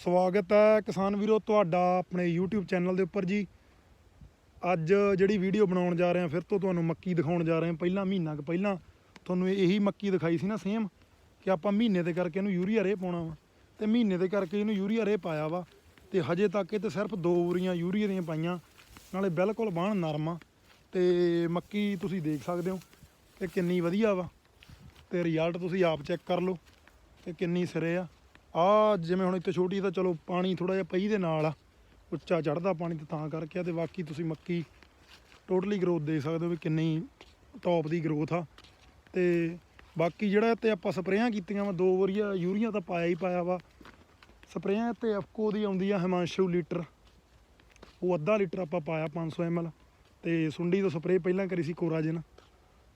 ਸਵਾਗਤ ਹੈ ਕਿਸਾਨ ਵੀਰੋ ਤੁਹਾਡਾ ਆਪਣੇ YouTube ਚੈਨਲ ਦੇ ਉੱਪਰ ਜੀ। ਅੱਜ ਜਿਹੜੀ ਵੀਡੀਓ ਬਣਾਉਣ ਜਾ ਰਹੇ ਹਾਂ, ਫਿਰ ਤੋਂ ਤੁਹਾਨੂੰ ਮੱਕੀ ਦਿਖਾਉਣ ਜਾ ਰਹੇ ਹਾਂ। ਪਹਿਲਾਂ ਮਹੀਨਾ ਕੁ ਪਹਿਲਾਂ ਤੁਹਾਨੂੰ ਇਹੀ ਮੱਕੀ ਦਿਖਾਈ ਸੀ ਨਾ ਸੇਮ ਕਿ ਆਪਾਂ ਮਹੀਨੇ ਦੇ ਕਰਕੇ ਇਹਨੂੰ ਯੂਰੀਆ ਰੇ ਪਾਉਣਾ ਵਾ। ਤੇ ਮਹੀਨੇ ਦੇ ਕਰਕੇ ਇਹਨੂੰ ਯੂਰੀਆ ਰੇ ਪਾਇਆ ਵਾ। ਤੇ ਹਜੇ ਤੱਕ ਇਹ ਤੇ ਸਿਰਫ ਦੋ ਉਰੀਆਂ ਯੂਰੀਆ ਦੀਆਂ ਪਾਈਆਂ, ਨਾਲੇ ਬਿਲਕੁਲ ਬਾਣ ਨਰਮ ਆ। ਤੇ ਮੱਕੀ ਤੁਸੀਂ ਦੇਖ ਸਕਦੇ ਹੋ ਕਿ ਕਿੰਨੀ ਵਧੀਆ ਵਾ। ਤੇ ਰਿਜ਼ਲਟ ਤੁਸੀਂ ਆਪ ਚੈੱਕ ਕਰ ਲਓ ਕਿ ਕਿੰਨੀ ਸਿਰੇ ਆ। ਆ ਜਿਵੇਂ ਹੁਣ ਇੱਥੇ ਛੋਟੀ ਤਾਂ ਚਲੋ ਪਾਣੀ ਥੋੜਾ ਜਿਹਾ ਪਈ ਦੇ ਨਾਲ ਆ, ਉੱਚਾ ਚੜਦਾ ਪਾਣੀ ਤੇ ਤਾਂ ਕਰਕੇ ਆ ਤੇ ਬਾਕੀ ਤੁਸੀਂ ਮੱਕੀ ਟੋਟਲੀ ਗਰੋਥ ਦੇਖ ਸਕਦੇ ਹੋ ਵੀ ਕਿੰਨੀ ਟੌਪ ਦੀ ਗਰੋਥ ਆ। ਤੇ ਬਾਕੀ ਜਿਹੜਾ ਤੇ ਆਪਾਂ ਸਪਰੇਆਂ ਕੀਤੀਆਂ ਵਾ, ਦੋ ਵਾਰੀਆ ਯੂਰੀਆ ਤਾਂ ਪਾਇਆ ਹੀ ਪਾਇਆ ਵਾ। ਸਪਰੇਆਂ ਤੇ ਅਫਕੋ ਦੀ ਆਉਂਦੀ ਆ, ਹਿਮਾਂਸ਼ੂ ਲੀਟਰ। ਉਹ ਅੱਧਾ ਲੀਟਰ ਆਪਾਂ ਪਾਇਆ 500 ml ਤੇ ਸੁੰਡੀ ਤੋਂ ਸਪਰੇਅ ਪਹਿਲਾਂ ਕਰੀ ਸੀ ਕੋਰਾਜਨ।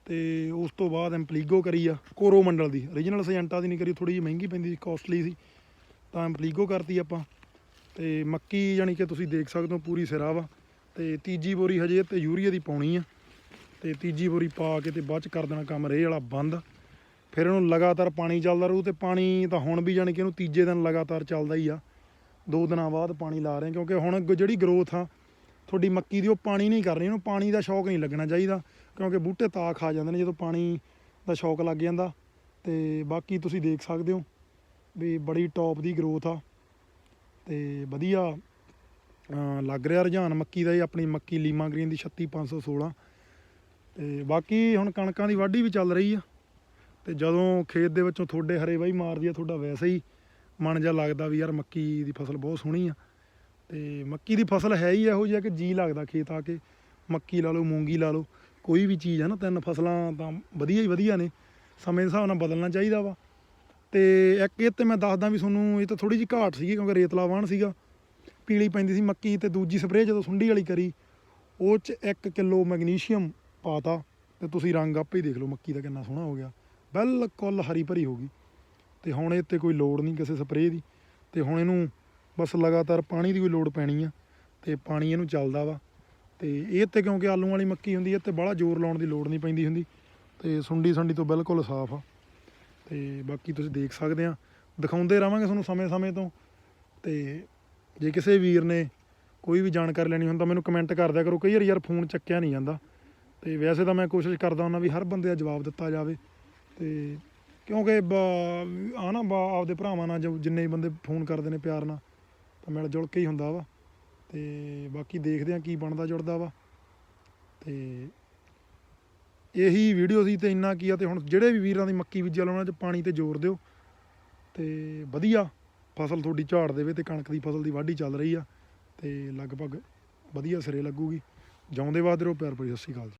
ਤੇ ਉਸ ਤੋਂ ਬਾਅਦ ਐਂਪਲੀਗੋ ਕਰੀ ਆ ਕੋਰੋ ਮੰਡਲ ਦੀ। Origignal ਸਜੈਂਟਾ ਦੀ ਨਹੀਂ ਕਰੀ ਥੋੜੀ ਜਿਹੀ ਮਹਿੰਗੀ ਪੈਂਦੀ ਸੀ ਕਾਸਟਲੀ ਸੀ। ਤਾਂ ਐਂਪਲੀਗੋ ਕਰਤੀ ਆਪਾਂ। ਤੇ ਮੱਕੀ ਯਾਨੀ ਕਿ ਤੁਸੀਂ ਦੇਖ ਸਕਦੇ ਹੋ, ਪੂਰੀ ਸਿਰਾ ਵਾ। ਤੇ ਤੀਜੀ ਬੋਰੀ ਹਜੇ ਤੇ ਯੂਰੀਆ ਦੀ ਪਾਉਣੀ ਆ। ਤੇ ਤੀਜੀ ਬੋਰੀ ਪਾ ਕੇ ਤੇ ਬਾਅਦ ਚ ਕਰ ਦੇਣਾ ਕੰਮ, ਰੇਹ ਵਾਲਾ ਬੰਦ। ਫਿਰ ਇਹਨੂੰ ਲਗਾਤਾਰ ਪਾਣੀ ਚੱਲਦਾ ਰਹੂ ਤੇ ਪਾਣੀ ਤਾਂ ਹੁਣ ਵੀ ਯਾਨੀ ਕਿ ਇਹਨੂੰ ਤੀਜੇ ਦਿਨ ਲਗਾਤਾਰ ਚੱਲਦਾ ਹੀ ਆ। ਦੋ ਦਿਨਾਂ ਬਾਅਦ ਪਾਣੀ ਲਾ ਰਹੇ ਕਿਉਂਕਿ ਹੁਣ ਗ- ਜਿਹੜੀ ਗਰੋਥ ਆ ਤੁਹਾਡੀ ਮੱਕੀ ਦੀ ਉਹ ਪਾਣੀ ਨਹੀਂ ਕਰਨੀ, ਉਹਨੂੰ ਪਾਣੀ ਦਾ ਸ਼ੌਕ ਨਹੀਂ ਲੱਗਣਾ ਚਾਹੀਦਾ, ਕਿਉਂਕਿ ਬੂਟੇ ਤਾਂ ਖਾ ਜਾਂਦੇ ਨੇ ਜਦੋਂ ਪਾਣੀ ਦਾ ਸ਼ੌਕ ਲੱਗ ਜਾਂਦਾ। ਤੇ ਬਾਕੀ ਤੁਸੀਂ ਦੇਖ ਸਕਦੇ ਹੋ ਵੀ ਬੜੀ ਟੌਪ ਦੀ ਗਰੋਥ ਆ। ਤੇ ਵਧੀਆ ਲੱਗ ਰਿਹਾ ਰੁਝਾਨ ਮੱਕੀ ਦਾ ਇਹ ਆਪਣੀ ਮੱਕੀ ਲੀਮਾ ਗ੍ਰੀਨ ਦੀ 36516 ਤੇ ਬਾਕੀ ਹੁਣ ਕਣਕਾਂ ਦੀ ਵਾਢੀ ਵੀ ਚੱਲ ਰਹੀ ਆ। ਤੇ ਜਦੋਂ ਖੇਤ ਦੇ ਵਿੱਚੋਂ ਥੋੜੇ ਹਰੇ ਬਾਈ ਮਾਰਦੀ ਆ, ਤੁਹਾਡਾ ਵੈਸੇ ਹੀ ਮਨ ਜਾ ਲੱਗਦਾ ਵੀ ਯਾਰ ਮੱਕੀ ਦੀ ਫਸਲ ਬਹੁਤ ਸੋਹਣੀ ਆ। ਤੇ ਮੱਕੀ ਦੀ ਫਸਲ ਹੈ ਹੀ ਇਹੋ ਜਿਹਾ ਕਿ ਜੀ ਲੱਗਦਾ ਖੇਤ ਆ ਕੇ। ਮੱਕੀ ਲਾ ਲਓ, ਮੂੰਗੀ ਲਾ ਲਓ, ਕੋਈ ਵੀ ਚੀਜ਼ ਹੈ ਨਾ, ਤਿੰਨ ਫਸਲਾਂ ਤਾਂ ਵਧੀਆ ਹੀ ਵਧੀਆ ਨੇ। ਸਮੇਂ ਦੇ ਹਿਸਾਬ ਨਾਲ ਬਦਲਣਾ ਚਾਹੀਦਾ ਵਾ। ਤੇ ਇੱਕ ਇਹ ਤੇ ਮੈਂ ਦੱਸਦਾ ਵੀ ਤੁਹਾਨੂੰ, ਇਹ ਤਾਂ ਥੋੜੀ ਜਿਹੀ ਘਾਟ ਸੀਗੀ ਕਿਉਂਕਿ ਰੇਤਲਾ ਵਾਹਣ ਸੀਗਾ। ਪੀਲੀ ਪੈਂਦੀ ਸੀ ਮੱਕੀ ਤੇ ਦੂਜੀ ਸਪਰੇਅ ਜਦੋਂ ਸੁੰਡੀ ਵਾਲੀ ਕਰੀ, ਉਹ ਚ 1 ਕਿਲੋ ਮੈਗਨੀਸ਼ੀਅਮ ਪਾਤਾ ਤੇ ਤੁਸੀਂ ਰੰਗ ਆਪੇ ਹੀ ਦੇਖ ਲਓ ਮੱਕੀ ਦਾ ਕਿੰਨਾ ਸੋਹਣਾ ਹੋ ਗਿਆ। ਬਿਲਕੁਲ ਹਰੀ ਭਰੀ ਹੋ ਗਈ। ਤੇ ਹੁਣ ਇਹ ਤੇ ਕੋਈ ਲੋੜ ਨਹੀਂ ਕਿਸੇ ਸਪਰੇਅ ਦੀ। ਤੇ ਹੁਣ ਇਹਨੂੰ ਬਸ ਲਗਾਤਾਰ ਪਾਣੀ ਦੀ ਵੀ ਲੋੜ ਪੈਣੀ ਆ ਤੇ ਪਾਣੀ ਇਹਨੂੰ ਚੱਲਦਾ ਵਾ ਤੇ ਇਹ ਤੇ ਕਿਉਂਕਿ ਆਲੂ ਵਾਲੀ ਮੱਕੀ ਹੁੰਦੀ ਹੈ ਤੇ ਬੜਾ ਜ਼ੋਰ ਲਾਉਣ ਦੀ ਲੋੜ ਨਹੀਂ ਪੈਂਦੀ ਹੁੰਦੀ ਤੇ ਸੁੰਡੀ ਸੰਡੀ ਤੋਂ ਬਿਲਕੁਲ ਸਾਫ਼ ਆ। ਤੇ ਬਾਕੀ ਤੁਸੀਂ ਦੇਖ ਸਕਦੇ ਆ, ਦਿਖਾਉਂਦੇ ਰਵਾਂਗੇ ਤੁਹਾਨੂੰ ਸਮੇਂ-ਸਮੇਂ ਤੋਂ। ਤੇ ਜੇ ਕਿਸੇ ਵੀਰ ਨੇ ਕੋਈ ਵੀ ਜਾਣਕਾਰੀ ਲੈਣੀ ਹੁੰਦਾ, ਮੈਨੂੰ ਕਮੈਂਟ ਕਰ ਦਿਆ ਕਰੋ। ਕਈ ਵਾਰ ਯਾਰ ਫੋਨ ਚੱਕਿਆ ਨਹੀਂ ਜਾਂਦਾ। ਤੇ ਵੈਸੇ ਤਾਂ ਮੈਂ ਕੋਸ਼ਿਸ਼ ਕਰਦਾ ਹੁੰਦਾ ਵੀ ਹਰ ਬੰਦੇ ਦਾ ਜਵਾਬ ਦਿੱਤਾ ਜਾਵੇ। ਤੇ ਕਿਉਂਕਿ ਬ- ਆ ਨਾ ਬ- ਆਪਦੇ ਭਰਾਵਾਂ ਨਾਲ ਜੋ ਜਿੰਨੇ ਵੀ ਬੰਦੇ ਫੋਨ ਕਰਦੇ ਨੇ ਪਿਆਰ ਨਾਲ ਤਾਂ ਮਿਲ ਜੁਲ ਕੇ ਹੀ ਹੁੰਦਾ ਵਾ ਤੇ ਬਾਕੀ ਦੇਖਦੇ ਆ ਕੀ ਬਣਦਾ ਜੁੜਦਾ ਵਾ ਤੇ ਇਹੀ ਵੀਡੀਓ ਸੀ ਤੇ ਇੰਨਾ ਕੀ ਆ ਤੇ ਹੁਣ ਜਿਹੜੇ ਵੀ ਵੀਰਾਂ ਦੀ ਮੱਕੀ ਬੀਜਿਆ ਲਾਉਣਾ ਚ ਪਾਣੀ ਤੇ ਜ਼ੋਰ ਦਿਓ ਤੇ ਵਧੀਆ ਫਸਲ ਤੁਹਾਡੀ ਝਾੜ ਦੇਵੇ ਤੇ ਕਣਕ ਦੀ ਫਸਲ ਦੀ ਵਾਢੀ ਚੱਲ ਰਹੀ ਆ ਤੇ ਲਗਭਗ ਵਧੀਆ ਸਿਰੇ ਲੱਗੂਗੀ। ਜਿਉਂਦੇ ਵਾਦੇ ਰਹੋ ਪਿਆਰ ਭਰੀ, ਸਤਿ ਸ਼੍ਰੀ ਅਕਾਲ ਜੀ।